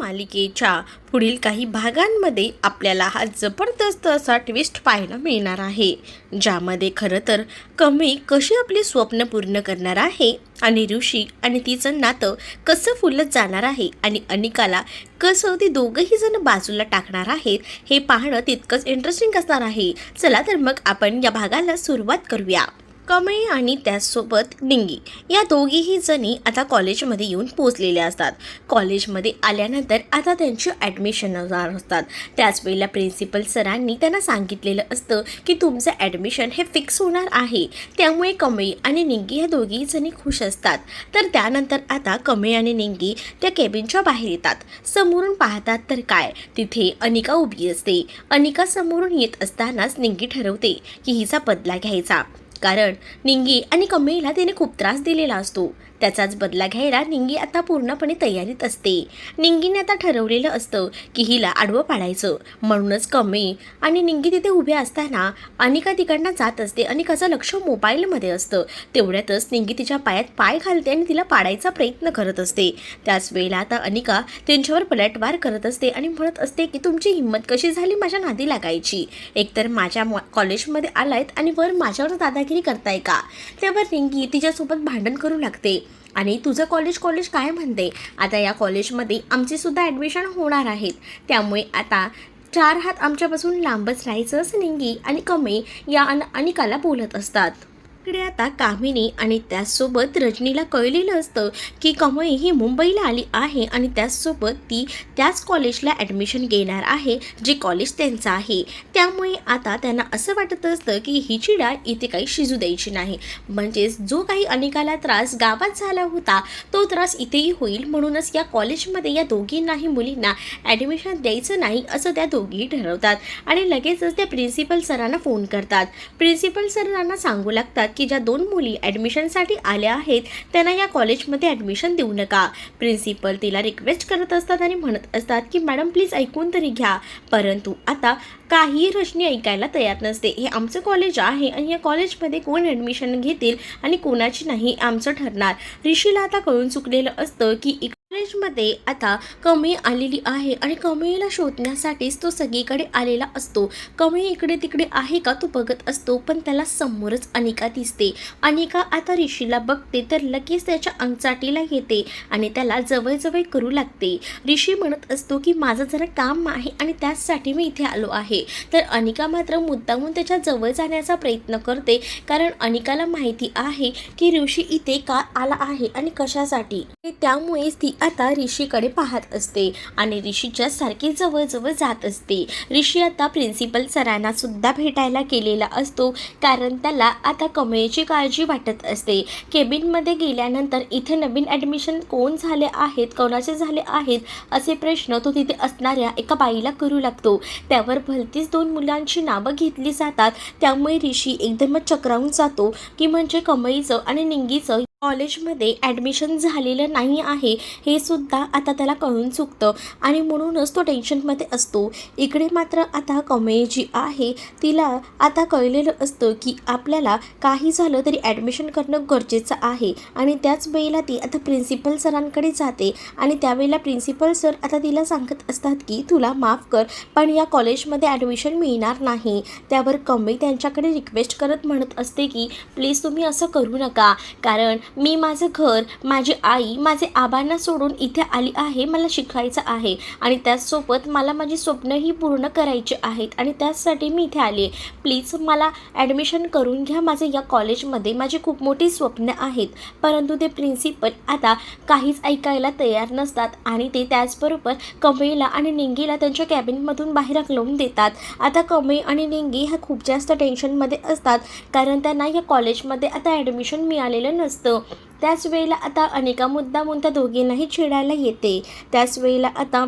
मालिकेच्या पुढील काही भागांमध्ये आपल्याला हा जबरदस्त असा ट्विस्ट पाहायला मिळणार आहे. ज्यामध्ये खरं तर कमी कशी आपली स्वप्न पूर्ण करणार आहे आणि ऋषी आणि तिचं नातं कसं फुलत जाणार आहे आणि अनिकाला कसं ते दोघंही जण बाजूला टाकणार आहेत हे पाहणं तितकंच इंटरेस्टिंग असणार आहे. चला तर मग आपण या भागाला सुरुवात करूया. कमळी आणि त्याचसोबत डिंगी. या दोघीही जणी आता कॉलेजमध्ये येऊन पोचलेल्या असतात. कॉलेजमध्ये आल्यानंतर आता त्यांची ॲडमिशन होणार असतात. त्याच वेळेला प्रिन्सिपल सरांनी त्यांना सांगितलेलं असतं की तुमचं ॲडमिशन हे फिक्स होणार आहे. त्यामुळे कमळी आणि निंगी या दोघीही जणी खुश असतात. तर त्यानंतर आता कमळी आणि निंगी त्या केबिनच्या बाहेर येतात. समोरून पाहतात तर काय? तिथे अनिका उभी असते. अनिका समोरून येत असतानाच निंगी ठरवते की हिचा बदला घ्यायचा. कारण निंगी आणि कमळीला तिने खूप त्रास दिलेला असतो. त्याचाच बदला घ्यायला निंगी आता पूर्णपणे तयारीत असते. निंगीने आता ठरवलेलं असतं की हिला आडवं पाडायचं. म्हणूनच कमी आणि निंगी तिथे उभे असताना अनिका तिकडनं जात असते अनिकाचं लक्ष मोबाईलमध्ये असतं. तेवढ्यातच निंगी तिच्या पायात पाय घालते आणि तिला पाडायचा प्रयत्न करत असते. त्याच वेळेला आता अनिका त्यांच्यावर पलटवार करत असते आणि म्हणत असते की तुमची हिंमत कशी झाली माझ्या नादी लागायची? एकतर माझ्या मॉ- कॉलेजमध्ये आलायत आणि वर माझ्यावर दादागिरी करताय का? त्यावर निंगी तिच्यासोबत भांडण करू लागते. आणि तुझं कॉलेज कॉलेज काय म्हणते? आता या कॉलेजमध्ये आमचीसुद्धा ॲडमिशन होणार आहेत. त्यामुळे आता चार हात आमच्यापासून लांबच राहायचं असं निंगी आणि कमे या अन अनिकाला बोलत असतात. इकडे आता कामिनी आणि त्याचसोबत रजनीला कळलेलं असतं की कमळी ही मुंबईला आली आहे आणि त्याचसोबत ती त्याच कॉलेजला ॲडमिशन घेणार आहे जे कॉलेज त्यांचं आहे. त्यामुळे आता त्यांना असं वाटत असतं की ही चिडा इथे काही शिजू द्यायची नाही. म्हणजेच जो काही अनेकाला त्रास गावात झाला होता तो त्रास इथेही होईल. म्हणूनच या कॉलेजमध्ये या दोघींनाही मुलींना ॲडमिशन द्यायचं नाही असं त्या दोघीही ठरवतात. आणि लगेचच त्या प्रिन्सिपल सरांना फोन करतात. प्रिन्सिपल सरांना सांगू लागतात की ज्या दोन मुली ॲडमिशनसाठी आल्या आहेत त्यांना या कॉलेजमध्ये ॲडमिशन देऊ नका. प्रिन्सिपल तिला रिक्वेस्ट करत असतात आणि म्हणत असतात की मॅडम प्लीज ऐकून तरी घ्या. परंतु आता काही रचनी ऐकायला तयार नसते. हे आमचं कॉलेज आहे आणि या कॉलेजमध्ये कोण ॲडमिशन घेतील आणि कोणाची नाही आमचं ठरणार. ऋषीला आता कळून चुकलेलं असतं की कॉलेजमध्ये आता कमी आलेली आहे आणि कमळीला शोधण्यासाठीच तो सगळीकडे आलेला असतो. कमळी इकडे तिकडे आहे का तो बघत असतो पण त्याला समोरच अनिका दिसते. अनिका आता ऋषीला बघते तर लगेच त्याच्या अंगचाटीला येते आणि त्याला जवळजवळ करू लागते. ऋषी म्हणत असतो की माझं जरा काम आहे आणि त्याचसाठी मी इथे आलो आहे. तर अनिका मात्र मुद्दामून त्याच्याजवळ जाण्याचा प्रयत्न करते कारण अनिकाला माहिती आहे की ऋषी इथे का आला आहे आणि कशासाठी. त्यामुळेच ती आता ऋषीकडे पाहत असते आणि ऋषीच्या सारखी जवळजवळ जात असते. ऋषी आता प्रिन्सिपल सरांना सुद्धा भेटायला केलेला असतो. कारण त्याला आता कमळेची काळजी वाटत असते. केबिनमध्ये गेल्यानंतर इथे नवीन ॲडमिशन कोण झाले आहेत कोणाचे झाले आहेत असे प्रश्न तो तिथे असणाऱ्या एका बाईला करू लागतो. त्यावर भलतीच दोन मुलांची नावं घेतली जातात. त्यामुळे ऋषी एकदमच चक्रावून जातो की म्हणजे कमळीचं आणि निंगीचं कॉलेजमध्ये ॲडमिशन झालेलं नाही आहे हे सुद्धा आता त्याला कळून चुकतं. आणि म्हणूनच तो टेन्शनमध्ये असतो. इकडे मात्र आता कमळी जी आहे. तिला आता कळलेलं असतं की आपल्याला काही झालं तरी ॲडमिशन करणं गरजेचं आहे. आणि त्याच वेळेला ती आता प्रिन्सिपल सरांकडे जाते. आणि त्यावेळेला प्रिन्सिपल सर आता तिला सांगत असतात की तुला माफ कर पण या कॉलेजमध्ये ॲडमिशन मिळणार नाही. त्यावर कमळी त्यांच्याकडे रिक्वेस्ट करत म्हणत असते की प्लीज तुम्ही असं करू नका. कारण मी माझं घर माझी आई माझे आबांना सोडून इथे आली आहे मला शिकायचं आहे. आणि त्याचसोबत मला माझी स्वप्नही पूर्ण करायची आहेत. आणि त्याचसाठी मी इथे आली आहे. प्लीज मला ॲडमिशन करून घ्या माझे या कॉलेजमध्ये. माझी खूप मोठी स्वप्न आहेत. परंतु ते प्रिन्सिपल आता काहीच ऐकायला तयार नसतात. आणि ते त्याचबरोबर कमळीला आणि निंगीला त्यांच्या कॅबिनमधून बाहेर हकलवून देतात. आता कमळी आणि निंगी ह्या खूप जास्त टेन्शनमध्ये असतात. कारण त्यांना या कॉलेजमध्ये आता ॲडमिशन मिळालेलं नसतं. त्याच वेळेला आता अनेका मुद्दामून त्या दोघींनाही चिडायला येते. त्याच वेळेला आता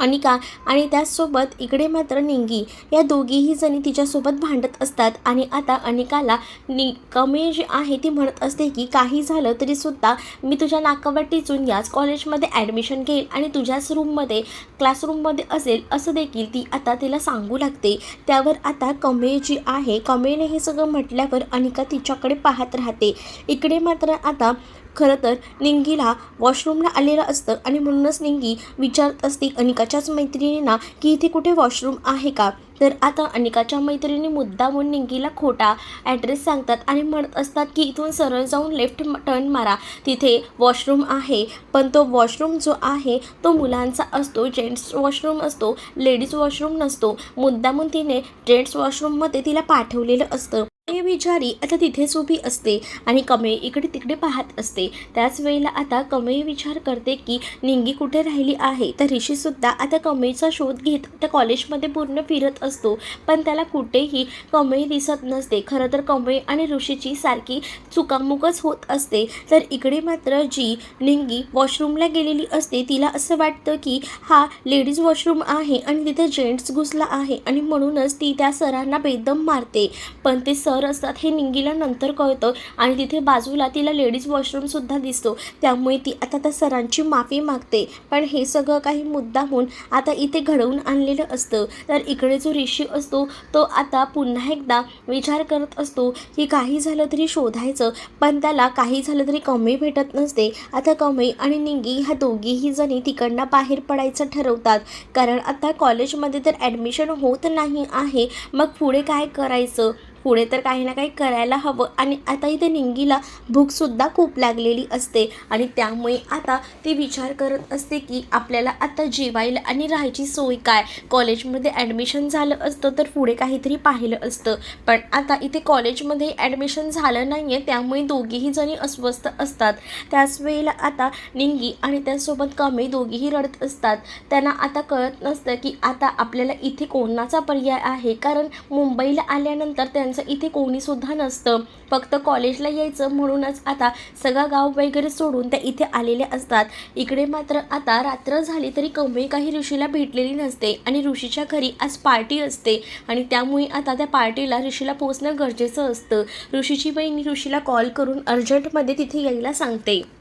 अनिका आणि त्याचसोबत इकडे मात्र निंगी. या दोघीही जणी तिच्यासोबत भांडत असतात आणि आता अनिकाला नि कमी जी आहे ती म्हणत असते की काही झालं तरीसुद्धा मी तुझ्या नाकावर टिचून याच कॉलेजमध्ये ॲडमिशन घेईल आणि तुझ्याच रूममध्ये क्लासरूममध्ये असेल असं देखील ती आता तिला सांगू लागते. त्यावर आता कमे जी आहे कमेने हे सगळं म्हटल्यावर अनिका तिच्याकडे पाहत राहते. इकडे मात्र आता खरं तर निंगीला वॉशरूमला आलेलं असतं आणि म्हणूनच निंगी विचारत असते अनिकाच्याच मैत्रिणींना की इथे कुठे वॉशरूम आहे का? तर आता अनिकाच्या मैत्रिणी मुद्दामून निंगीला खोटा ॲड्रेस सांगतात आणि म्हणत असतात की इथून सरळ जाऊन लेफ्ट टर्न मारा. तिथे वॉशरूम आहे. पण तो वॉशरूम जो आहे तो मुलांचा असतो जेंट्स वॉशरूम असतो लेडीज वॉशरूम नसतो. मुद्दामून तिने जेंट्स वॉशरूममध्ये तिला पाठवलेलं असतं. हे विचारी आता तिथेच उभी असते आणि कमळे इकडे तिकडे पाहत असते. त्याच वेळेला आता कमळे विचार करते की निंगी कुठे राहिली आहे? तर ऋषीसुद्धा आता कमळीचा शोध घेत त्या कॉलेजमध्ये पूर्ण फिरत असतो. पण त्याला कुठेही कमळी दिसत नसते. खरं तर कमळी आणि ऋषीची सारखी चुकामुकच होत असते. तर इकडे मात्र जी निंगी वॉशरूमला गेलेली असते तिला असं वाटतं की हा लेडीज वॉशरूम आहे आणि तिथे जेंट्स घुसला आहे आणि म्हणूनच ती त्या सरांना बेदम मारते. पण ते सर असतात हे निंगीला नंतर कळतं आणि तिथे बाजूला तिला लेडीज वॉशरूमसुद्धा दिसतो. त्यामुळे ती आता त्या सरांची माफी मागते. पण हे सगळं काही मुद्दाहून आता इथे घडवून आणलेलं असतं. तर इकडे जो ऋषी असतो तो आता पुन्हा एकदा विचार करत असतो की काही झालं तरी शोधायचं पण त्याला काही झालं तरी कमी भेटत नसते. आता कमी आणि निंगी ह्या दोघीही जणी तिकडनं बाहेर पडायचं ठरवतात. कारण आता कॉलेजमध्ये तर ॲडमिशन होत नाही आहे. मग पुढे काय करायचं? पुढे तर काही ना काही करायला हवं. आणि आता इथे निंगीला भूकसुद्धा खूप लागलेली असते. आणि त्यामुळे आता ती विचार करत असते की आपल्याला आता जेवायला आणि राहायची सोय काय? कॉलेजमध्ये ॲडमिशन झालं असतं तर पुढे काहीतरी पाहिलं असतं. पण आता इथे कॉलेजमध्ये ॲडमिशन झालं नाही आहे त्यामुळे दोघीही जणी अस्वस्थ असतात. त्याच वेळेला आता निंगी आणि त्यासोबत कमी दोघीही रडत असतात. त्यांना आता कळत नसतं की आता आपल्याला इथे कोणाचा पर्याय आहे? कारण मुंबईला आल्यानंतर त्या त्यांचं इथे कोणीसुद्धा नसतं. फक्त कॉलेजला यायचं म्हणूनच आता सगळं गाव वगैरे सोडून त्या इथे आलेल्या असतात. इकडे मात्र आता रात्र झाली तरी कमी काही ऋषीला भेटलेली नसते आणि ऋषीच्या घरी आज पार्टी असते. आणि त्यामुळे आता त्या पार्टीला ऋषीला पोचणं गरजेचं असतं. ऋषीची बहिणी ऋषीला कॉल करून अर्जंटमध्ये तिथे यायला सांगते.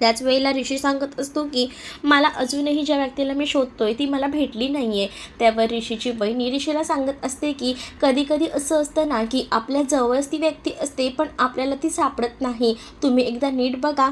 त्याच वेळेला ऋषी सांगत असतो की मला अजूनही ज्या व्यक्तीला मी शोधतोय ती मला भेटली नाही आहे त्यावर ऋषीची बहिणी ऋषीला सांगत असते की कधीकधी असं असतं ना की आपल्या जवळच ती व्यक्ती असते पण आपल्याला ती सापडत नाही. तुम्ही एकदा नीट बघा.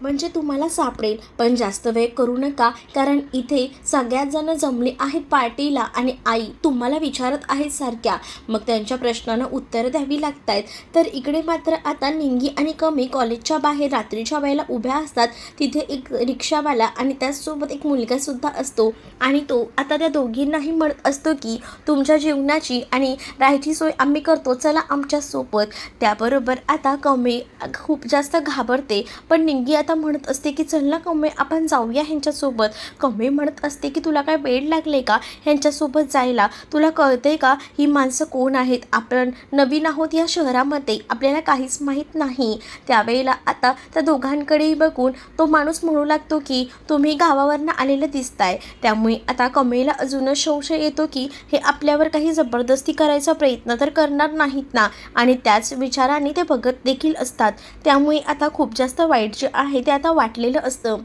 म्हणजे तुम्हाला सापडेल पण जास्त वेळ करू नका कारण इथे सगळ्यात जण जमले आहेत पार्टीला आणि आई तुम्हाला विचारत आहेत सारख्या. मग त्यांच्या प्रश्नांना उत्तरं द्यावी लागत आहेत तर इकडे मात्र आता निंगी आणि कमी कॉलेजच्या बाहेर रात्रीच्या वेळेला उभ्या असतात. तिथे एक रिक्षावाला आणि त्याचसोबत एक मुलगासुद्धा असतो. आणि तो आता त्या दोघींनाही म्हणत असतो की तुमच्या जेवणाची आणि राहायची सोय आम्ही करतो. चला आमच्यासोबत त्याबरोबर आता कमी खूप जास्त घाबरते. पण निंगी आता आता म्हणत असते की चल ना कमे आपण जाऊया ह्यांच्यासोबत. कमे म्हणत असते की तुला काय वेळ लागले का? ह्यांच्यासोबत जायला तुला कळते का? ही माणसं कोण आहेत? आपण नवीन आहोत या शहरामध्ये. आपल्याला काहीच माहीत नाही. त्यावेळेला आता त्या दोघांकडेही बघून तो माणूस म्हणू लागतो की तुम्ही गावावरनं आलेलं दिसताय. त्यामुळे आता कमेला अजूनच संशय येतो की हे आपल्यावर काही जबरदस्ती करायचा प्रयत्न तर करणार नाहीत ना? आणि त्याच विचाराने ते बघत देखील असतात. त्यामुळे आता खूप जास्त वाईट जे आहे ते आता वाटलेलं असतं.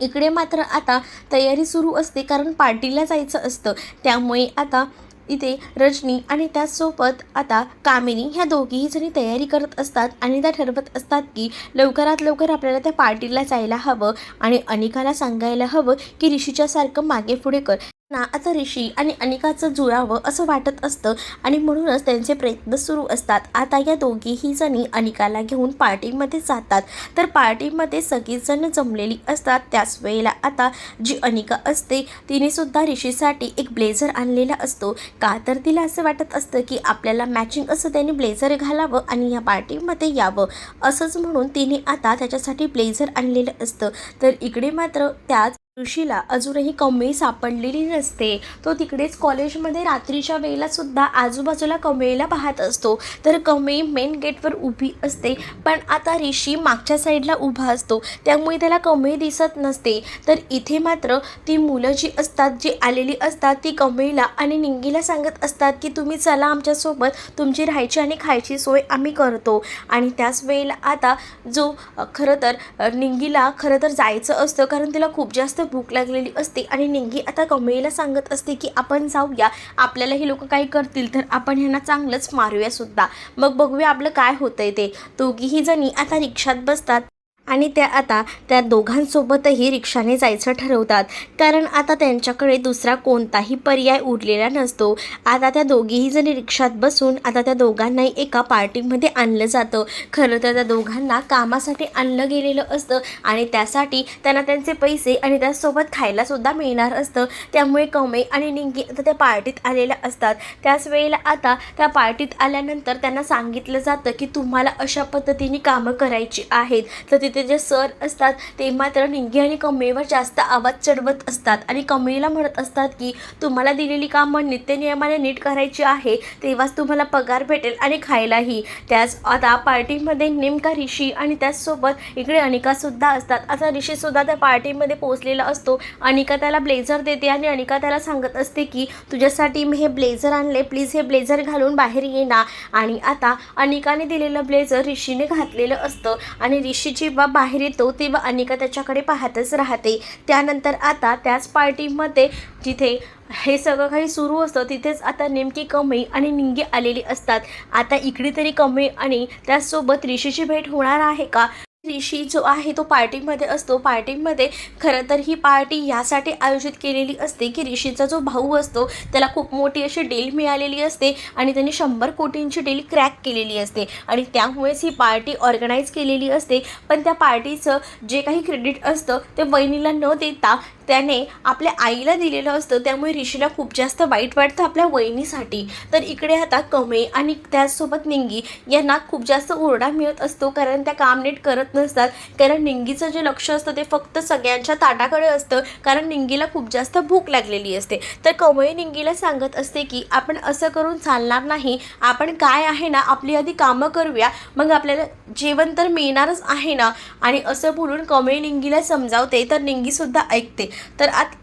इकडे मात्र आता तयारी सुरू असते कारण पार्टीला जायचं असतं. त्यामुळे आता इथे रजनी आणि त्याचसोबत आता कामिनी ह्या दोघीही जणी तयारी करत असतात आणि त्या ठरवत असतात की लवकरात लवकर आपल्याला त्या पार्टीला जायला हवं आणि अनिकाला सांगायला हवं की ऋषीच्यासारखं मागे पुढे कर. ना आता ऋषी आणि अनिकाचं जुळावं असं वाटत असतं आणि म्हणूनच त्यांचे प्रयत्न सुरू असतात. आता या दोघीही जणी अनिकाला घेऊन पार्टीमध्ये जातात. तर पार्टीमध्ये सगळीजण जमलेली असतात. त्याच वेळेला आता जी अनिका असते तिने सुद्धा ऋषीसाठी एक ब्लेझर आणलेला असतो. का तर तिला असं वाटत असतं की आपल्याला मॅचिंग असं त्याने ब्लेझर घालावं आणि या पार्टीमध्ये यावं. असंच म्हणून तिने आता त्याच्यासाठी ब्लेझर आणलेलं असतं. तर इकडे मात्र त्याच ऋषीला अजूनही कमळी सापडलेली नसते. तो तिकडेच कॉलेजमध्ये रात्रीच्या वेळेला सुद्धा आजूबाजूला कमळीला पाहत असतो. तर कमळी मेन गेटवर उभी असते पण आता ऋषी मागच्या साईडला उभा असतो. त्यामुळे त्याला कमळी दिसत नसते. तर इथे मात्र ती मुलं जी असतात जी आलेली असतात ती कमळीला आणि निंगीला सांगत असतात की तुम्ही चला आमच्यासोबत तुमची राहायची आणि खायची सोय आम्ही करतो. आणि त्याच वेळेला आता जो खरं तर निंगीला खरं तर जायचं असतं कारण तिला खूप जास्त भूक लागलेली असते आणि निंगी आता कमळीला सांगत असते की आपण जाऊया आपल्याला हे लोक काही करतील तर आपण ह्यांना चांगलंच मारूया सुद्धा. मग बघूया आपलं काय होतंय ते. दोघीही जणी आता रिक्षात बसतात. आणि त्या आता त्या दोघांसोबतही रिक्षाने जायचं ठरवतात. कारण आता त्यांच्याकडे दुसरा कोणताही पर्याय उरलेला नसतो. आता त्या दोघीही जणी रिक्षात बसून आता त्या दोघांनाही एका पार्टीमध्ये आणलं जातं. खरं तर त्या दोघांना कामासाठी आणलं गेलेलं असतं आणि त्यासाठी त्यांना त्यांचे पैसे आणि त्यासोबत खायलासुद्धा मिळणार असतं. त्यामुळे कमे आणि निंगी आता त्या पार्टीत आलेल्या असतात. त्याच वेळेला आता त्या पार्टीत आल्यानंतर त्यांना सांगितलं जातं की तुम्हाला अशा पद्धतीने कामं करायची आहेत. तर तिथे जे सर असतात ते मात्र निंगी आणि कमळीवर जास्त आवाज चढवत असतात. आणि कमळीला म्हणत असतात की तुम्हाला दिलेली कामं नित्यनियमाने नीट करायची आहे तेव्हाच तुम्हाला पगार भेटेल आणि खायलाही. त्याच आता पार्टीमध्ये नेमका ऋषी आणि त्याचसोबत इकडे अनिकासुद्धा असतात. आता ऋषीसुद्धा त्या पार्टीमध्ये पोहोचलेला असतो. अनिका त्याला ब्लेझर देते आणि अनिका त्याला सांगत असते की तुझ्यासाठी मी हे ब्लेझर आणले प्लीज हे ब्लेझर घालून बाहेर ये ना. आणि आता अनिकाने दिलेलं ब्लेझर ऋषीने घातलेलं असतं. आणि ऋषीची जेव्हा बाहेर येतो तेव्हा अनिका त्याच्याकडे पाहतच राहते. त्यानंतर आता त्याच पार्टीमध्ये जिथे हे सगळं काही सुरू असतं तिथेच आता नेमकी कमळी आणि निंगी आलेली असतात. आता इकडे तरी कमळी आणि त्याचसोबत ऋषीची भेट होणार आहे का? ऋषी जो आहे तो पार्टीमध्ये असतो. पार्टीमध्ये खरं तर ही पार्टी यासाठी आयोजित केलेली असते की ऋषीचा जो भाऊ असतो त्याला खूप मोठी अशी डील मिळालेली असते आणि त्यांनी शंभर कोटींची डील क्रॅक केलेली असते आणि त्यामुळेच ही पार्टी ऑर्गनाईज केलेली असते. पण त्या पार्टीचं जे काही क्रेडिट असतं ते वहिनीला न देता त्याने आपल्या आईला दिलेलं असतं. त्यामुळे ऋषीला खूप जास्त वाईट वाटतं आपल्या वहिनीसाठी. तर इकडे आता कमे आणि त्याचसोबत निंगी यांना खूप जास्त ओरडा मिळत असतो. कारण त्या काम नीट करत नसतात. कारण निंगीचं जे लक्ष असतं ते फक्त सगळ्यांच्या ताटाकडे असतं. कारण निंगीला खूप जास्त भूक लागलेली असते. तर कमळे निंगीला सांगत असते की आपण असं करून चालणार नाही. आपण काय आहे ना आपली आधी कामं करूया. मग आपल्याला जेवण तर मिळणारच आहे ना. आणि असं बोलून कमळे निंगीला समजावते. तर निंगीसुद्धा ऐकते. तर आत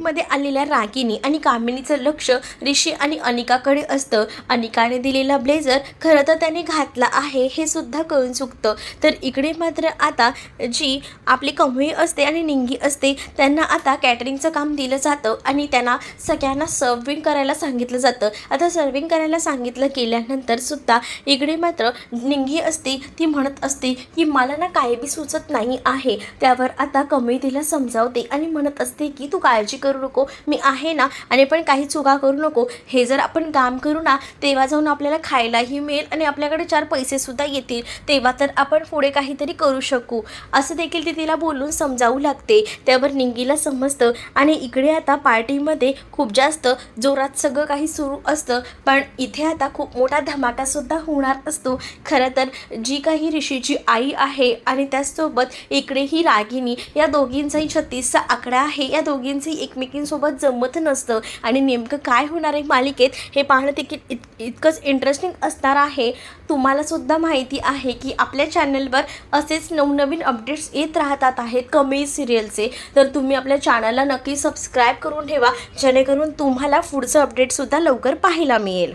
मध्ये आलेल्या रागिनी आणि कामिनीचं लक्ष ऋषी आणि अनिकाकडे असतं. अनिकाने दिलेला ब्लेझर खरं तर त्याने घातला आहे हे सुद्धा कळून चुकतं. तर इकडे मात्र आता जी आपली कमळी असते आणि निंगी असते त्यांना आता कॅटरिंगचं काम दिलं जातं आणि त्यांना सगळ्यांना सर्विंग करायला सांगितलं जातं. आता सर्विंग करायला सांगितलं केल्यानंतर सुद्धा इकडे मात्र निंगी असते ती म्हणत असते की मला ना काही बी सुचत नाही आहे. त्यावर आता कमळी तिला समजावते आणि म्हणत असते की तू काळजी कर. नको मी आहे ना आणि पण काही चुका करू नको. हे जर आपण काम करू ना तेव्हा जाऊन आपल्याला खायलाही मिळेल आणि आपल्याकडे चार पैसेसुद्धा येतील. तेव्हा तर आपण पुढे काहीतरी करू शकू. असं देखील ती तिला बोलून समजावू लागते. त्यावर निंगीला समजतं आणि इकडे आता पार्टीमध्ये खूप जास्त जोरात सगळं काही सुरू असतं. पण इथे आता खूप मोठा धमाकासुद्धा होणार असतो. खरं तर जी काही ऋषीची आई आहे आणि त्याचसोबत इकडे ही रागिनी या दोघींचाही छत्तीसचा आकडा आहे. या दोघींचंही एकमेकींसोबत जमत नसतं. आणि नेमकं काय होणार आहे मालिकेत हे पाहणं देखील इत इतकंच इंटरेस्टिंग असणार आहे. तुम्हालासुद्धा माहिती आहे की आपल्या चॅनलवर असेच नवनवीन अपडेट्स येत राहतात आहेत कमी सिरियलचे तर तुम्ही आपल्या चॅनलला नक्की सबस्क्राईब करून ठेवा जेणेकरून तुम्हाला पुढचं अपडेटसुद्धा लवकर पाहायला मिळेल.